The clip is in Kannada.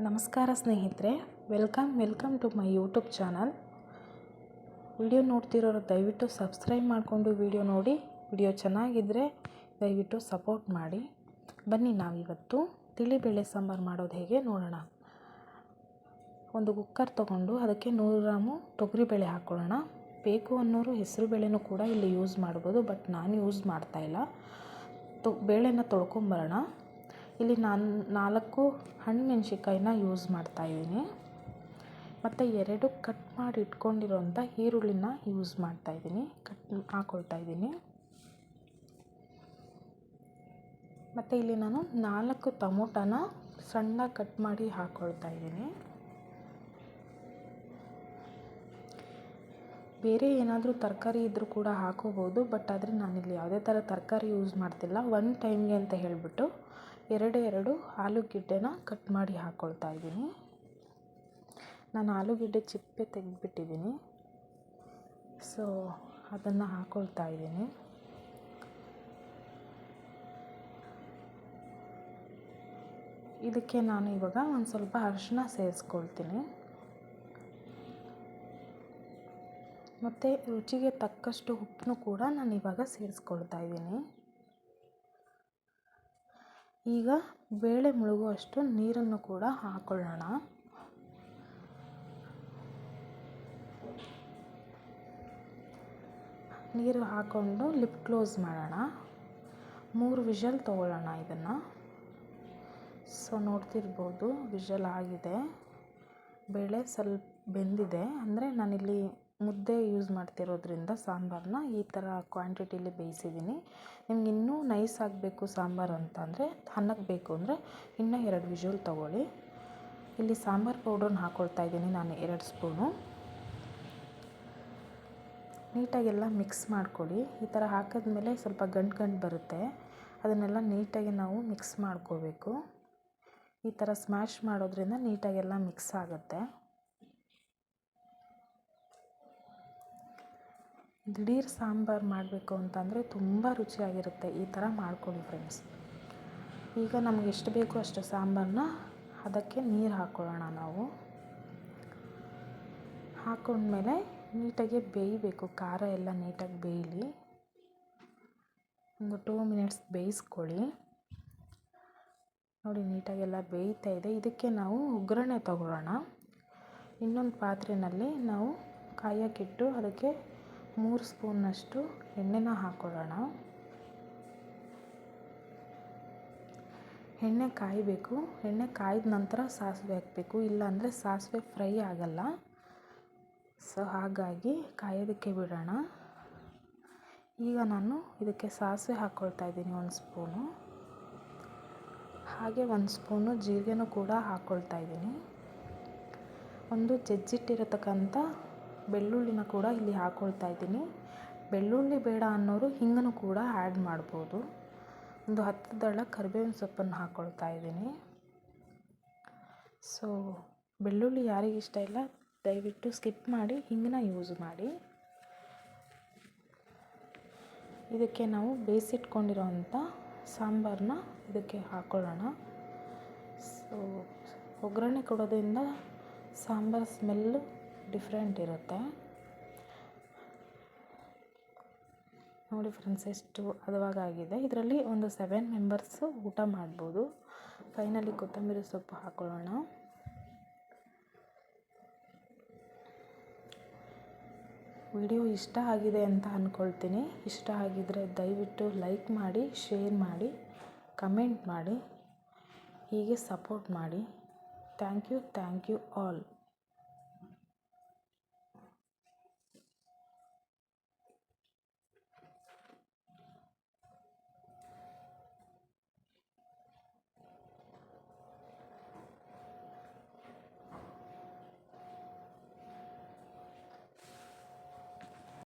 ನಮಸ್ಕಾರ ಸ್ನೇಹಿತರೆ, welcome welcome to my YouTube channel. Video ನೋಡ್ತಿರೋರು ದಯವಿಟ್ಟು ಸಬ್ಸ್ಕ್ರೈಬ್ ಮಾಡಿಕೊಂಡು ವಿಡಿಯೋ ನೋಡಿ. ವಿಡಿಯೋ ಚೆನ್ನಾಗಿದ್ದರೆ ದಯವಿಟ್ಟು ಸಪೋರ್ಟ್ ಮಾಡಿ. ಬನ್ನಿ ನಾವಿವತ್ತು ತಿಳಿಬೇಳೆ ಸಾಂಬಾರು ಮಾಡೋದು ಹೇಗೆ ನೋಡೋಣ. ಒಂದು ಕುಕ್ಕರ್ ತೊಗೊಂಡು ಅದಕ್ಕೆ ನೂರು ಗ್ರಾಮು ತೊಗರಿಬೇಳೆ ಹಾಕ್ಕೊಳ್ಳೋಣ. ಬೇಕು ಅನ್ನೋರು ಹೆಸರು ಬೇಳೆನೂ ಕೂಡ ಇಲ್ಲಿ ಯೂಸ್ ಮಾಡ್ಬೋದು, ಬಟ್ ನಾನು ಯೂಸ್ ಮಾಡ್ತಾಯಿಲ್ಲ ತೊ, ಬೇಳೆನ ತೊಳ್ಕೊಂಬರೋಣ. ಇಲ್ಲಿ ನಾನು, ನಾಲ್ಕು ಹಣ್ಣು ಮೆಣಸಿನ್ಕಾಯಿನ ಯೂಸ್ ಮಾಡ್ತಾಯಿದ್ದೀನಿ ಮತ್ತು ಎರಡು ಕಟ್ ಮಾಡಿ ಇಟ್ಕೊಂಡಿರೋಂಥ ಈರುಳ್ಳಿನ ಯೂಸ್ ಮಾಡ್ತಾಯಿದ್ದೀನಿ ಕಟ್ ಹಾಕ್ಕೊಳ್ತಾ ಇದ್ದೀನಿ. ಮತ್ತು ಇಲ್ಲಿ ನಾನು ನಾಲ್ಕು ಟೊಮೊಟೊನ ಸಣ್ಣ ಕಟ್ ಮಾಡಿ ಹಾಕ್ಕೊಳ್ತಾ ಇದ್ದೀನಿ. ಬೇರೆ ಏನಾದರೂ ತರಕಾರಿ ಇದ್ದರೂ ಕೂಡ ಹಾಕೋಬೋದು ಬಟ್ ಆದರೆ ನಾನಿಲ್ಲಿ ಯಾವುದೇ ಥರ ತರಕಾರಿ ಯೂಸ್ ಮಾಡ್ತಿಲ್ಲ. ಒನ್ ಟೈಮ್ಗೆ ಅಂತ ಹೇಳಿಬಿಟ್ಟು ಎರಡೇ ಎರಡು ಆಲೂಗೆಡ್ಡೆನ ಕಟ್ ಮಾಡಿ ಹಾಕ್ಕೊಳ್ತಾ ಇದ್ದೀನಿ. ನಾನು ಆಲೂಗೆಡ್ಡೆ ಚಿಪ್ಪೆ ತೆಗೆದ್ಬಿಟ್ಟಿದ್ದೀನಿ. ಸೊ ಅದನ್ನು ಹಾಕ್ಕೊಳ್ತಾ ಇದ್ದೀನಿ. ಇದಕ್ಕೆ ನಾನು ಇವಾಗ ಒಂದು ಸ್ವಲ್ಪ ಅರಿಶಿನ ಸೇರಿಸ್ಕೊಳ್ತೀನಿ. ಮತ್ತು ರುಚಿಗೆ ತಕ್ಕಷ್ಟು ಉಪ್ಪನ್ನು ಕೂಡ ನಾನು ಇವಾಗ ಸೇರಿಸ್ಕೊಳ್ತಾ ಇದ್ದೀನಿ. ಈಗ ಬೇಳೆ ಮುಳುಗುವಷ್ಟು ನೀರನ್ನು ಕೂಡ ಹಾಕೊಳ್ಳೋಣ. ನೀರು ಹಾಕ್ಕೊಂಡು ಲಿಪ್ ಕ್ಲೋಸ್ ಮಾಡೋಣ. ಮೂರು ವಿಷಲ್ ತೊಗೊಳ್ಳೋಣ ಇದನ್ನು. ಸೊ, ನೋಡ್ತಿರ್ಬೋದು ವಿಷಲ್ ಆಗಿದೆ. ಬೇಳೆ ಸ್ವಲ್ಪ ಬೆಂದಿದೆ. ಅಂದರೆ ನಾನಿಲ್ಲಿ ಮುದ್ದೆ ಯೂಸ್ ಮಾಡ್ತಿರೋದ್ರಿಂದ ಸಾಂಬಾರನ್ನ ಈ ಥರ ಕ್ವಾಂಟಿಟಿಲಿ ಬೇಯಿಸಿದ್ದೀನಿ. ನಿಮ್ಗೆ ಇನ್ನೂ ನೈಸ್ ಆಗಬೇಕು ಸಾಂಬಾರು ಅಂತಂದರೆ, ಅನ್ನಕ್ಕೆ ಬೇಕು ಅಂದರೆ ಇನ್ನೂ ಎರಡು ವಿಷಲ್ ತೊಗೊಳ್ಳಿ. ಇಲ್ಲಿ ಸಾಂಬಾರು ಪೌಡ್ರನ್ನ ಹಾಕ್ಕೊಳ್ತಾ ಇದ್ದೀನಿ ನಾನು ಎರಡು ಸ್ಪೂನು ನೀಟಾಗೆಲ್ಲ ಮಿಕ್ಸ್ ಮಾಡ್ಕೊಳ್ಳಿ. ಈ ಥರ ಹಾಕಿದ್ಮೇಲೆ ಸ್ವಲ್ಪ ಗಂಟು ಗಂಟು ಬರುತ್ತೆ. ಅದನ್ನೆಲ್ಲ ನೀಟಾಗಿ ನಾವು ಮಿಕ್ಸ್ ಮಾಡ್ಕೋಬೇಕು. ಈ ಥರ ಸ್ಮ್ಯಾಶ್ ಮಾಡೋದ್ರಿಂದ ನೀಟಾಗೆಲ್ಲ ಮಿಕ್ಸ್ ಆಗುತ್ತೆ. ದಿಢೀರ್ ಸಾಂಬಾರು ಮಾಡಬೇಕು ಅಂತಂದರೆ ತುಂಬ ರುಚಿಯಾಗಿರುತ್ತೆ. ಈ ಥರ ಮಾಡ್ಕೊಳ್ಳಿ ಫ್ರೆಂಡ್ಸ್ ಈಗ ನಮ್ಗೆ ಎಷ್ಟು ಬೇಕೋ ಅಷ್ಟು ಸಾಂಬಾರನ್ನ ಅದಕ್ಕೆ ನೀರು ಹಾಕ್ಕೊಳ್ಳೋಣ ನಾವು. ಹಾಕೊಂಡ್ಮೇಲೆ ನೀಟಾಗಿ ಬೇಯಬೇಕು. ಖಾರ ಎಲ್ಲ ನೀಟಾಗಿ ಬೇಯಲಿ. ಒಂದು ಟೂ ಮಿನಿಟ್ಸ್ ಬೇಯಿಸ್ಕೊಳ್ಳಿ. ನೋಡಿ ನೀಟಾಗೆಲ್ಲ ಬೇಯ್ತಾ ಇದೆ. ಇದಕ್ಕೆ ನಾವು ಒಗ್ಗರಣೆ ತಗೊಳ್ಳೋಣ. ಇನ್ನೊಂದು ಪಾತ್ರೆಯಲ್ಲಿ ನಾವು ಕಾಯಕ್ಕಿಟ್ಟು ಅದಕ್ಕೆ ಮೂರು ಸ್ಪೂನ್ನಷ್ಟು ಎಣ್ಣೆನ ಹಾಕ್ಕೊಳ್ಳೋಣ ಎಣ್ಣೆ ಕಾಯಬೇಕು. ಎಣ್ಣೆ ಕಾಯ್ದ ನಂತರ ಸಾಸಿವೆ ಹಾಕಬೇಕು. ಇಲ್ಲಾಂದರೆ ಸಾಸಿವೆ ಫ್ರೈ ಆಗಲ್ಲ. ಸೊ, ಹಾಗಾಗಿ ಕಾಯೋದಕ್ಕೆ ಬಿಡೋಣ. ಈಗ ನಾನು ಇದಕ್ಕೆ ಸಾಸಿವೆ ಹಾಕ್ಕೊಳ್ತಾ ಇದ್ದೀನಿ ಒಂದು ಸ್ಪೂನು. ಹಾಗೆ ಒಂದು ಸ್ಪೂನು ಜೀರಿಗೆನೂ ಕೂಡ ಹಾಕ್ಕೊಳ್ತಾ ಇದ್ದೀನಿ. ಒಂದು ಜಜ್ಜಿಟ್ಟಿರತಕ್ಕಂಥ ಬೆಳ್ಳುಳ್ಳಿನ ಕೂಡ ಇಲ್ಲಿ ಹಾಕ್ಕೊಳ್ತಾ ಇದ್ದೀನಿ. ಬೆಳ್ಳುಳ್ಳಿ ಬೇಡ ಅನ್ನೋರು ಹಿಂಗನ್ನು ಕೂಡ ಆ್ಯಡ್ ಮಾಡ್ಬೋದು. ಒಂದು ಹತ್ತು ದಳ ಕರಿಬೇವಿನ ಸೊಪ್ಪನ್ನು ಹಾಕ್ಕೊಳ್ತಾ ಇದ್ದೀನಿ. ಸೊ ಬೆಳ್ಳುಳ್ಳಿ ಯಾರಿಗೆ ಇಷ್ಟ ಇಲ್ಲ, ದಯವಿಟ್ಟು ಸ್ಕಿಪ್ ಮಾಡಿ, ಹಿಂಗನ್ನ ಯೂಸ್ ಮಾಡಿ. ಇದಕ್ಕೆ ನಾವು ಬೇಯಿಸಿಟ್ಕೊಂಡಿರೋಂಥ ಸಾಂಬಾರನ್ನ ಇದಕ್ಕೆ ಹಾಕ್ಕೊಳ್ಳೋಣ ಸೊ ಒಗ್ಗರಣೆ ಕೊಡೋದ್ರಿಂದ ಸಾಂಬಾರು ಸ್ಮೆಲ್ಲು ಡಿಫ್ರೆಂಟ್ ಇರುತ್ತೆ. ನೋಡಿ ಫ್ರೆಂಡ್ಸ್, ಎಷ್ಟು ಹದವಾಗಿದೆ ಇದರಲ್ಲಿ ಒಂದು ಸೆವೆನ್ ಮೆಂಬರ್ಸು ಊಟ ಮಾಡ್ಬೋದು. ಫೈನಲಿ ಕೊತ್ತಂಬರಿ ಸೊಪ್ಪು ಹಾಕೊಳ್ಳೋಣ. ವಿಡಿಯೋ ಇಷ್ಟ ಆಗಿದೆ ಅಂತ ಅಂದ್ಕೊಳ್ತೀನಿ ಇಷ್ಟ ಆಗಿದ್ದರೆ ದಯವಿಟ್ಟು ಲೈಕ್ ಮಾಡಿ, ಶೇರ್ ಮಾಡಿ, ಕಮೆಂಟ್ ಮಾಡಿ, ಹೀಗೆ ಸಪೋರ್ಟ್ ಮಾಡಿ. Thank you thank you all.